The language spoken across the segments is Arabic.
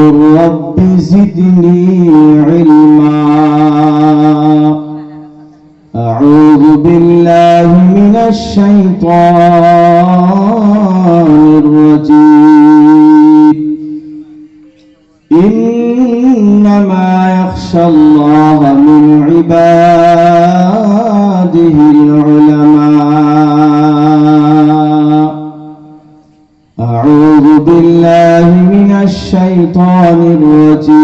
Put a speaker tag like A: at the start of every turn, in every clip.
A: وقل رب زدني علما. أعوذ بالله من الشيطان الرجيم. إنما يخشى الله من عباده بالله من الشيطان الرجيم.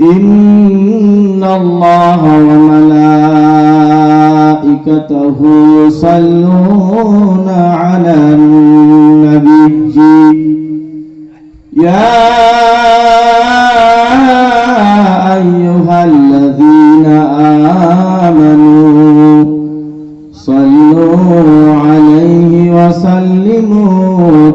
A: إن الله وملائكته يصلون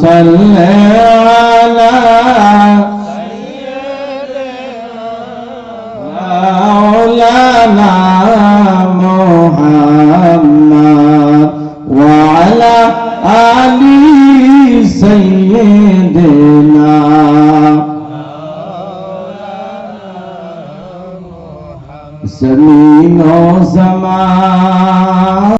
A: صل على مولانا محمد وعلى آل سيدنا زمین و زمان